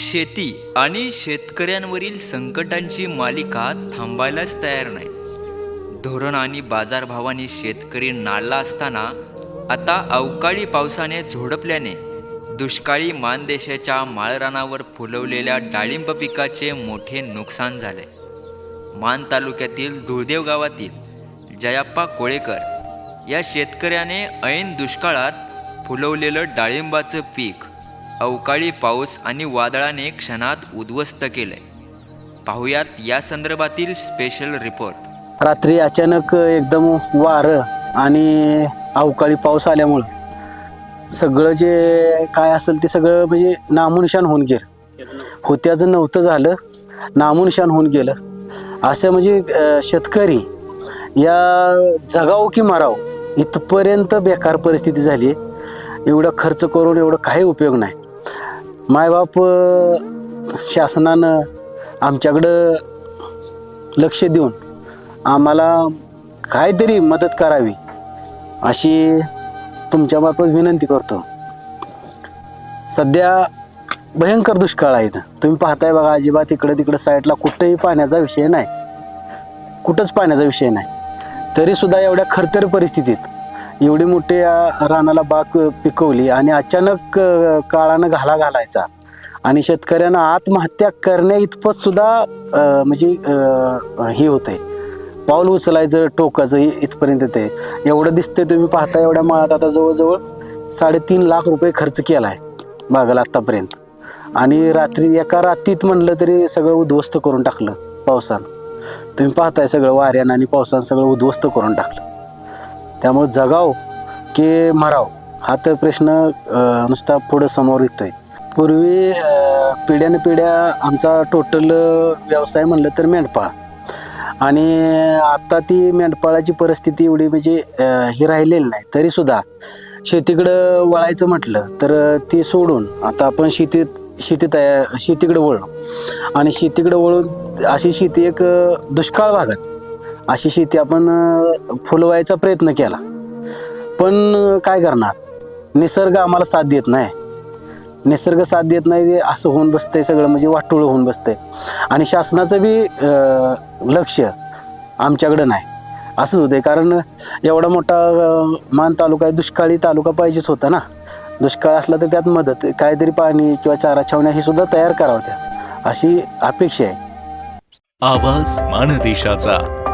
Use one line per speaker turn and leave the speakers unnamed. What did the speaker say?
शेती आणि शेतकऱ्यांवरील संकटांची मालिका थांबायलाच तयार नाही. धोरण आणि बाजारभावाने शेतकरी नाडला असताना आता अवकाळी पावसाने झोडपल्याने दुष्काळी मानदेशाच्या माळरानावर फुलवलेल्या डाळिंब पिकाचे मोठे नुकसान झाले. मान तालुक्यातील धुळदेव गावातील जयाप्पा कोळेकर या शेतकऱ्याने ऐन दुष्काळात फुलवलेलं डाळिंबाचं पीक अवकाळी पाऊस आणि वादळाने क्षणात उद्ध्वस्त केलंय पाहुयात या संदर्भातील स्पेशल रिपोर्ट
रात्री अचानक एकदम वारं आणि अवकाळी पाऊस आल्यामुळं सगळं जे काय असेल ते सगळं म्हणजे नामोनिशान होऊन गेलं. होत्याचं नव्हतं झालं नामोनिशान होऊन गेलं. असं म्हणजे शेतकरी या जगाव की माराव इथपर्यंत बेकार परिस्थिती झाली एवढं खर्च करून एवढं काही उपयोग नाही. मायबाप शासनानं आमच्याकडं लक्ष देऊन आम्हाला काहीतरी मदत करावी अशी तुमच्यामार्फत विनंती करतो. सध्या भयंकर दुष्काळ आहे तुम्ही पाहताय बघा अजिबात इकडं तिकडं साईडला कुठंही पाण्याचा विषय नाही. कुठंच पाण्याचा विषय नाही. तरीसुद्धा एवढ्या खरतर परिस्थितीत एवढी मोठी या रानाला बाग पिकवली आणि अचानक काळानं घाला घालायचा. आणि शेतकऱ्यांना आत्महत्या करण्या इतपत सुद्धा म्हणजे हे होते पाऊल उचलायचं टोकाचं इथपर्यंत ते. एवढं दिसतंय तुम्ही पाहता एवढ्या माळात आता जवळजवळ साडेतीन लाख रुपये खर्च केलाय बागाला आत्तापर्यंत आणि रात्री एका रात्रीत म्हणलं तरी सगळं उद्ध्वस्त करून टाकलं पावसानं. तुम्ही पाहताय सगळं वाऱ्यानं आणि पावसानं सगळं उद्ध्वस्त करून टाकलं. त्यामुळे जगाव की मराव हा तर प्रश्न नुसता पुढं समोर येतोय. पूर्वी पिढ्यान पिढ्या आमचा टोटल व्यवसाय म्हणलं तर मेंढपाळ. आणि आत्ता ती मेंढपाळाची परिस्थिती एवढी म्हणजे ही राहिलेली नाही. तरीसुद्धा शेतीकडं वळायचं म्हटलं तर ती सोडून आता आपण शेतीत शेती तयार शेतीकडे वळलो आणि शेतीकडे वळून अशी शेती एक दुष्काळ भागात अशी शेती आपण फुलवायचा प्रयत्न केला. पण काय करणार? निसर्ग आम्हाला साथ देत नाही. निसर्ग साथ देत नाही ते असं होऊन बसतंय सगळं म्हणजे वाटोळं होऊन बसतंय. आणि शासनाचं बी लक्ष आमच्याकडं नाही. असंच होतंय कारण एवढा मोठा मान तालुका आहे दुष्काळी तालुका पाहिजेच होता ना. दुष्काळ असला तर त्यात मदत काहीतरी पाणी किंवा चारा छावण्या हे सुद्धा तयार करावं त्या. अशी अपेक्षा आहे.
आवाज माणदेशाचा